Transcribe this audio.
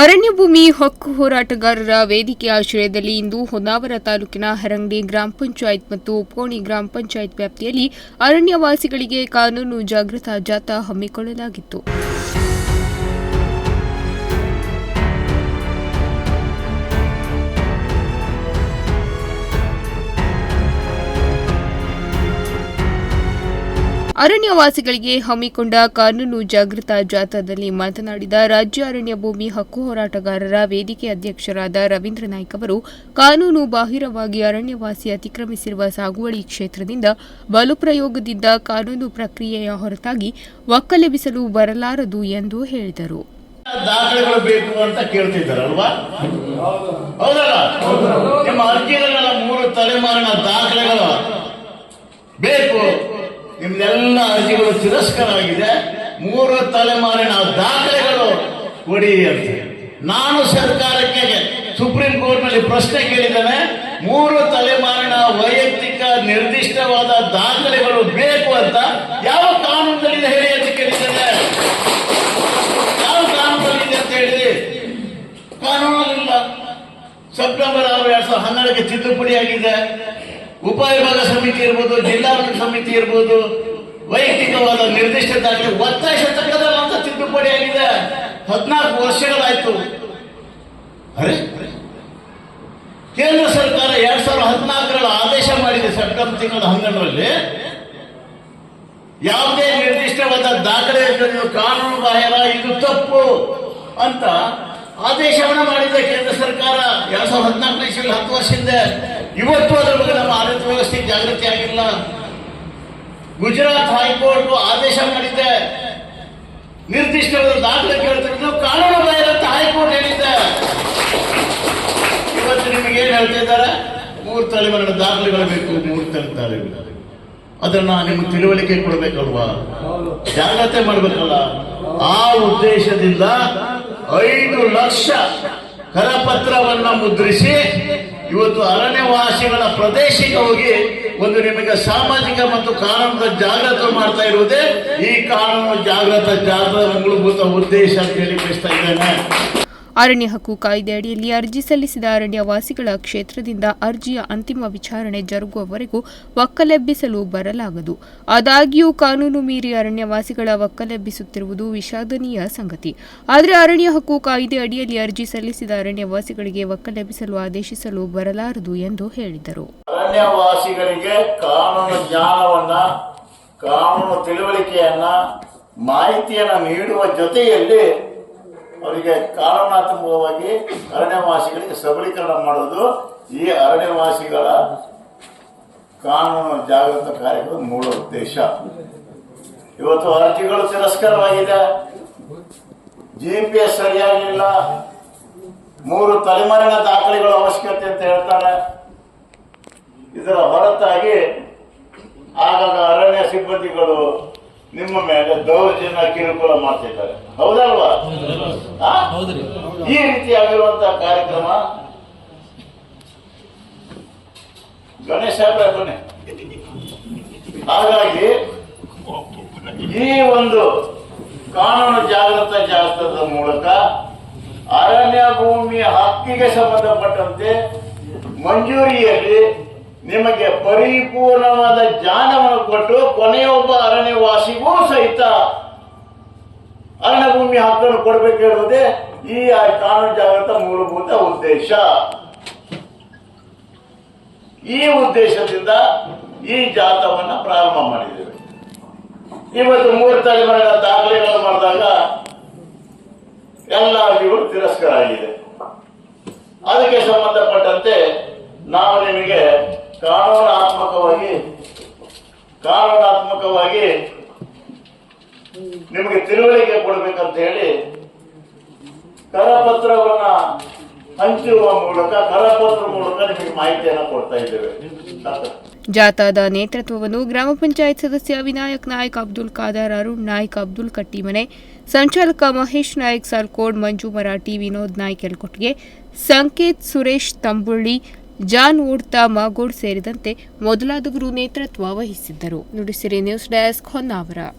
ಅರಣ್ಯ ಭೂಮಿ ಹಕ್ಕು ಹೋರಾಟಗಾರರ ವೇದಿಕೆ ಆಶ್ರಯದಲ್ಲಿ ಇಂದು ಹೊನ್ನಾವರ ತಾಲೂಕಿನ ಹರಂಗಡಿ ಗ್ರಾಮ ಪಂಚಾಯತ್ ಮತ್ತು ಉಪ್ಕೋಣಿ ಗ್ರಾಮ ಪಂಚಾಯತ್ ವ್ಯಾಪ್ತಿಯಲ್ಲಿ ಅರಣ್ಯವಾಸಿಗಳಿಗೆ ಕಾನೂನು ಜಾಗೃತಾ ಜಾಥಾ ಹಮ್ಮಿಕೊಳ್ಳಲಾಗಿತ್ತು. ಅರಣ್ಯವಾಸಿಗಳಿಗೆ ಹಮ್ಮಿಕೊಂಡ ಕಾನೂನು ಜಾಗೃತಾ ಜಾಥಾದಲ್ಲಿ ಮಾತನಾಡಿದ ರಾಜ್ಯ ಅರಣ್ಯ ಭೂಮಿ ಹಕ್ಕು ಹೋರಾಟಗಾರರ ವೇದಿಕೆ ಅಧ್ಯಕ್ಷರಾದ ರವೀಂದ್ರ ನಾಯ್ಕ್ ಅವರು ಕಾನೂನು ಬಾಹಿರವಾಗಿ ಅರಣ್ಯವಾಸಿ ಅತಿಕ್ರಮಿಸಿರುವ ಸಾಗುವಳಿ ಕ್ಷೇತ್ರದಿಂದ ಬಲುಪ್ರಯೋಗದಿಂದ ಕಾನೂನು ಪ್ರಕ್ರಿಯೆಯ ಹೊರತಾಗಿ ಒಕ್ಕಲೆಬಿಸಲು ಬರಲಾರದು ಎಂದು ಹೇಳಿದರು. ದಾಖಲೆಗಳು ಬೇಕು. ನಿಮ್ದೆಲ್ಲ ಅರ್ಜಿಗಳು ತಿರಸ್ಕಾರ ಆಗಿದೆ ಮೂರು ತಲೆಮಾರಿನ ದಾಖಲೆಗಳು ಕೊಡಿ ಅಂತ. ನಾನು ಸರ್ಕಾರಕ್ಕೆ ಸುಪ್ರೀಂ ಕೋರ್ಟ್ನಲ್ಲಿ ಪ್ರಶ್ನೆ ಕೇಳಿದ್ದೇನೆ. ಮೂರು ತಲೆಮಾರಿನ ವೈಯಕ್ತಿಕ ನಿರ್ದಿಷ್ಟವಾದ ದಾಖಲೆಗಳು ಬೇಕು ಅಂತ ಯಾವ ಕಾನೂನಿನಲ್ಲಿ ಹೇಳಿ ಅಂತ ಕೇಳಿದ್ದೇನೆ. ಯಾವ ಕಾನೂನಲ್ಲಿ ಅಂತ ಹೇಳಿದ್ರಿ ಕಾನೂನಲ್ಲಿಲ್ಲ. ಸೆಪ್ಟೆಂಬರ್ ಆರು, ಎರಡ್ ಸಾವಿರದ ಹನ್ನೆರಡಕ್ಕೆ ತಿದ್ದುಪಡಿ ಆಗಿದೆ. ಉಪವಿಭಾಗ ಸಮಿತಿ ಇರ್ಬೋದು ಜಿಲ್ಲಾಡಳಿತ ಸಮಿತಿ ಇರ್ಬೋದು, ವೈಯಕ್ತಿಕವಾದ ನಿರ್ದಿಷ್ಟ ಒತ್ತಾಯ ಶತಕದ ಮಾತ್ರ ತಿದ್ದುಪಡಿ ಆಗಿದೆ. ಹದಿನಾಲ್ಕು ವರ್ಷಗಳಾಯ್ತು. ಅರೆ? ಕೇಂದ್ರ ಸರ್ಕಾರ ಎರಡ್ ಸಾವಿರದ ಹದಿನಾಲ್ಕರಲ್ಲಿ ಆದೇಶ ಮಾಡಿದೆ ಸೆಪ್ಟೆಂಬರ್ ತಿಂಗಳ ಹನ್ನೆರಡರಲ್ಲಿ ಯಾವುದೇ ನಿರ್ದಿಷ್ಟವಾದ ದಾಖಲೆ ಕಾನೂನು ಬಾಹಿರ, ಇದು ತಪ್ಪು ಅಂತ ಆದೇಶವನ್ನ ಮಾಡಿದೆ ಕೇಂದ್ರ ಸರ್ಕಾರ. ಎರಡ್ ಸಾವಿರದ ಹದಿನಾಲ್ಕನೇ ಹತ್ತು ವರ್ಷದಿಂದ ಇವತ್ತು ಅದರ ಬಗ್ಗೆ ನಮ್ಮ ಗುಜರಾತ್ ಹೈಕೋರ್ಟ್ ಆದೇಶ ಮಾಡಿದೆ ನಿರ್ದಿಷ್ಟ ದಾಖಲೆ ಕೇಳ್ತಿರೋದು ಕಾನೂನು ಬಾಹಿರ ಅಂತ ಹೈಕೋರ್ಟ್ ಹೇಳಿದ್ದೆ. ಇವತ್ತು ನಿಮಗೆ ಏನ್ ಹೇಳ್ತಾ ಇದ್ದಾರೆ? ಮೂರು ತಲೆಮಾರಿನ ದಾಖಲೆಗಳು ಬೇಕು, ಮೂರು ತಲೆಮಾರಿಗಳು ಅದನ್ನ ನಿಮ್ಗೆ ತಿಳುವಳಿಕೆ ಕೊಡ್ಬೇಕಲ್ವಾ? ಜಾಗ್ರತೆ ಮಾಡ್ಬೇಕಲ್ಲ. ಆ ಉದ್ದೇಶದಿಂದ ಐದು ಲಕ್ಷ ಕರಪತ್ರವನ್ನ ಮುದ್ರಿಸಿ ಇವತ್ತು ಅರಣ್ಯವಾಸಿಗಳ ಪ್ರದೇಶಕ್ಕೆ ಹೋಗಿ ಒಂದು ನಿಮಗೆ ಸಾಮಾಜಿಕ ಮತ್ತು ಕಾನೂನು ಜಾಗೃತ ಮಾಡ್ತಾ ಇರುವುದೇ ಈ ಕಾನೂನು ಜಾಗೃತ ಜಾಗೃತ ಮೂಲಭೂತ ಉದ್ದೇಶ ಅಂತ ಹೇಳಿ ಬಯಸ್ತಾ ಇದ್ದೇನೆ. ಅರಣ್ಯ ಹಕ್ಕು ಕಾಯ್ದೆ ಅಡಿಯಲ್ಲಿ ಅರ್ಜಿ ಸಲ್ಲಿಸಿದ ಅರಣ್ಯವಾಸಿಗಳ ಕ್ಷೇತ್ರದಿಂದ ಅರ್ಜಿಯ ಅಂತಿಮ ವಿಚಾರಣೆ ಜರುಗುವವರೆಗೂ ಒಕ್ಕಲೆಬ್ಬಿಸಲು ಬರಲಾಗದು. ಆದಾಗ್ಯೂ ಕಾನೂನು ಮೀರಿ ಅರಣ್ಯವಾಸಿಗಳ ಒಕ್ಕಲೆಬ್ಬಿಸುತ್ತಿರುವುದು ವಿಷಾದನೀಯ ಸಂಗತಿ. ಆದರೆ ಅರಣ್ಯ ಹಕ್ಕು ಕಾಯ್ದೆ ಅಡಿಯಲ್ಲಿ ಅರ್ಜಿ ಸಲ್ಲಿಸಿದ ಅರಣ್ಯವಾಸಿಗಳಿಗೆ ಒಕ್ಕಲೆಬ್ಬಿಸಲು ಆದೇಶಿಸಲು ಬರಲಾರದು ಎಂದು ಹೇಳಿದರು. ಅರಣ್ಯವಾಸಿಗಳಿಗೆ ಕಾನೂನು ಜ್ಞಾನವನ್ನ, ಕಾನೂನು ತಿಳುವಳಿಕೆಯನ್ನ, ಮಾಹಿತಿಯನ್ನ ನೀಡುವ ಜೊತೆಯಲ್ಲಿ ಅವರಿಗೆ ಕಾರಣಾತ್ಮಕವಾಗಿ ಅರಣ್ಯವಾಸಿಗಳಿಗೆ ಸಬಲೀಕರಣ ಮಾಡೋದು ಈ ಅರಣ್ಯವಾಸಿಗಳ ಕಾನೂನು ಜಾಗೃತ ಕಾರ್ಯಕ್ರಮದ ಮೂಲ ಉದ್ದೇಶ. ಇವತ್ತು ಅರ್ಜಿಗಳು ತಿರಸ್ಕಾರವಾಗಿದೆ. ಜಿಪಿಎಸ್ ಸರಿಯಾಗಿಲ್ಲ. ಮೂರು ತಲೆಮಾರಿನ ದಾಖಲೆಗಳ ಅವಶ್ಯಕತೆ ಅಂತ ಹೇಳ್ತಾರೆ. ಇದರ ಹೊರತಾಗಿ ಆಗಾಗ ಅರಣ್ಯ ಸಿಬ್ಬಂದಿಗಳು ನಿಮ್ಮ ಮೇಲೆ ದೌರ್ಜನ್ಯ ಕಿರುಕುಳ ಮಾಡ್ತಿದ್ದಾರೆ. ಹೌದಲ್ವಾ? ಈ ರೀತಿಯಾಗಿರುವಂತಹ ಕಾರ್ಯಕ್ರಮ ಗಣೇಶ ಬನ್ನಿ. ಹಾಗಾಗಿ ಈ ಒಂದು ಕಾನೂನು ಜಾಗೃತ ಜಾಗೃತದ ಮೂಲಕ ಅರಣ್ಯ ಭೂಮಿಯ ಹಕ್ಕಿಗೆ ಸಂಬಂಧಪಟ್ಟಂತೆ ಮಂಜೂರಿಯಲ್ಲಿ ನಿಮಗೆ ಪರಿಪೂರ್ಣವಾದ ಜ್ಞಾನವನ್ನು ಕೊಟ್ಟು ಕೊನೆಯೊಬ್ಬ ಅರಣ್ಯವಾಸಿಗೂ ಸಹಿತ ಅರಣ್ಯ ಭೂಮಿ ಹಕ್ಕನ್ನು ಕೊಡಬೇಕು ಹೇಳುವುದೇ ಈ ಕಾನೂನು ಜಾಗೃತ ಮೂಲಭೂತ ಉದ್ದೇಶ. ಈ ಉದ್ದೇಶದಿಂದ ಈ ಜಾಥವನ್ನ ಪ್ರಾರಂಭ ಮಾಡಿದ್ದೇವೆ. ಇವತ್ತು ಮೂರು ತಲೆಮಾರಿನ ದಾಖಲೆಗಳನ್ನು ಮಾಡಿದಾಗ ಎಲ್ಲ ಅರ್ಜಿಗಳು ತಿರಸ್ಕಾರ ಆಗಿದೆ. ಅದಕ್ಕೆ ಸಂಬಂಧಪಟ್ಟಂತೆ ನಾವು ನಿಮಗೆ ಕಾನೂನಾತ್ಮಕವಾಗಿ ಕಾರಣಾತ್ಮಕವಾಗಿ ನಿಮಗೆ ತಿಳುವಳಿಕೆ ಕೊಡಬೇಕಂತ ಹೇಳಿ ಕರಪತ್ರವನ್ನ ಹಂಚುವ ಮೂಲಕ, ಕರಪತ್ರ ಮೂಲಕ ನಿಮಗೆ ಮಾಹಿತಿಯನ್ನು ಕೊಡ್ತಾ ಇದ್ದೇವೆ. ಜಾಥಾದ ನೇತೃತ್ವವನ್ನು ಗ್ರಾಮ ಪಂಚಾಯತ್ ಸದಸ್ಯ ವಿನಾಯಕ್ ನಾಯ್ಕ್, ಅಬ್ದುಲ್ ಖಾದರ್ ಅರುಣ್, ನಾಯ್ಕ್ ಅಬ್ದುಲ್ ಕಟ್ಟಿಮನೆ, ಸಂಚಾಲಕ ಮಹೇಶ್ ನಾಯ್ಕ್ ಸಾಲ್ಕೋಡ್ ಮಂಜು ಮರಾಠಿ, ವಿನೋದ್ ನಾಯ್ಕ ಎಲ್ಕೊಟ್ಗೆ ಸಂಕೇತ್ ಸುರೇಶ್ ತಂಬುಳ್ಳಿ ಜಾನ್ ಓಡ್ತಾ ಮಾಗೋಡ್ ಸೇರಿದಂತೆ ಮೊದಲಾದವರು ನೇತೃತ್ವ ವಹಿಸಿದ್ದರು. Nudisiri news desk Honnavar.